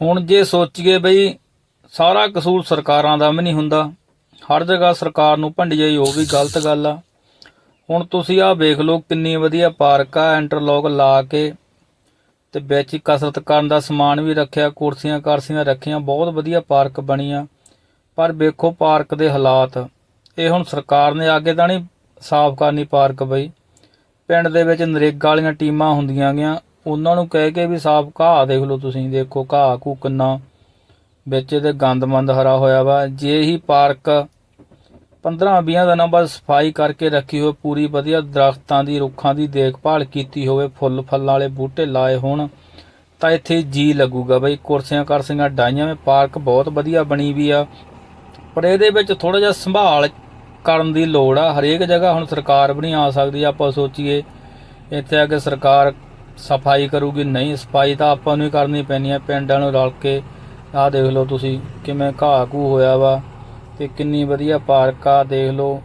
ਹੁਣ ਜੇ ਸੋਚੀਏ ਬਈ ਸਾਰਾ ਕਸੂਰ ਸਰਕਾਰਾਂ ਦਾ ਵੀ ਨਹੀਂ ਹੁੰਦਾ, ਹਰ ਜਗ੍ਹਾ ਸਰਕਾਰ ਨੂੰ ਭੰਡੀ ਜਾਈ, ਉਹ ਵੀ ਗਲਤ ਗੱਲ ਆ। ਹੁਣ ਤੁਸੀਂ ਆਹ ਵੇਖ ਲਓ ਕਿੰਨੀ ਵਧੀਆ ਪਾਰਕ ਆ, ਇੰਟਰਲੌਕ ਲਾ ਕੇ ਤੇ ਵਿੱਚ ਹੀ ਕਸਰਤ ਕਰਨ ਦਾ ਸਮਾਨ ਵੀ ਰੱਖਿਆ, ਕੁਰਸੀਆਂ ਕਰਸੀਆਂ ਰੱਖੀਆਂ, ਬਹੁਤ ਵਧੀਆ ਪਾਰਕ ਬਣੀ ਆ। ਪਰ ਵੇਖੋ ਪਾਰਕ ਦੇ ਹਾਲਾਤ, ਇਹ ਹੁਣ ਸਰਕਾਰ ਨੇ ਅੱਗੇ ਤਾਂ ਨਹੀਂ ਸਾਫ਼ ਕਰਨੀ ਪਾਰਕ ਬਈ। ਪਿੰਡ ਦੇ ਵਿੱਚ ਨਰੇਗਾ ਵਾਲੀਆਂ ਟੀਮਾਂ ਹੁੰਦੀਆਂ ਗੀਆਂ ਉਹਨਾਂ ਨੂੰ ਕਹਿ ਕੇ ਵੀ ਸਾਫ਼ ਘਾਹ ਦੇਖ ਲਓ ਤੁਸੀਂ, ਦੇਖੋ ਘਾਹ ਘੂ ਕਿੰਨਾ ਵਿੱਚ ਇਹਦੇ ਗੰਦਮੰਦ ਹਰਾ ਹੋਇਆ ਵਾ। ਜੇ ਹੀ ਪਾਰਕ 15-20 ਦਿਨਾਂ ਬਾਅਦ ਸਫ਼ਾਈ ਕਰਕੇ ਰੱਖੀ ਹੋਵੇ, ਪੂਰੀ ਵਧੀਆ ਦਰਖਤਾਂ ਦੀ, ਰੁੱਖਾਂ ਦੀ ਦੇਖਭਾਲ ਕੀਤੀ ਹੋਵੇ, ਫੁੱਲ ਫੁੱਲਾਂ ਵਾਲੇ ਬੂਟੇ ਲਾਏ ਹੋਣ, ਤਾਂ ਇੱਥੇ ਜੀ ਲੱਗੂਗਾ ਬਈ। ਕੁਰਸੀਆਂ ਕਰਸੀਆਂ ਡਾਈਆਂ ਵਿੱਚ ਪਾਰਕ ਬਹੁਤ ਵਧੀਆ ਬਣੀ ਵੀ ਆ। ਪਰ ਇਹਦੇ ਵਿੱਚ ਥੋੜਾ ਜਿਹਾ ਸੰਭਾਲ ਕਰਨ ਦੀ ਲੋੜ ਆ। ਹਰੇਕ ਜਗ੍ਹਾ ਹੁਣ ਸਰਕਾਰ ਵੀ ਨਹੀਂ ਆ ਸਕਦੀ। ਆਪਾਂ ਸੋਚੀਏ, ਇੱਥੇ ਆ ਕੇ ਸਰਕਾਰ ਸਫ਼ਾਈ ਕਰੂਗੀ, ਨਹੀਂ, ਸਫ਼ਾਈ ਤਾਂ ਆਪਾਂ ਨੂੰ ਹੀ ਕਰਨੀ ਪੈਣੀ ਹੈ ਪਿੰਡਾਂ ਨੂੰ ਰਲ ਕੇ। ਆਹ ਦੇਖ ਲਓ ਤੁਸੀਂ, ਕਿਵੇਂ ਘਾਹ ਘੂ ਹੋਇਆ ਵਾ ਤੇ ਕਿੰਨੀ ਵਧੀਆ ਪਾਰਕ ਆ, ਦੇਖ ਲਓ।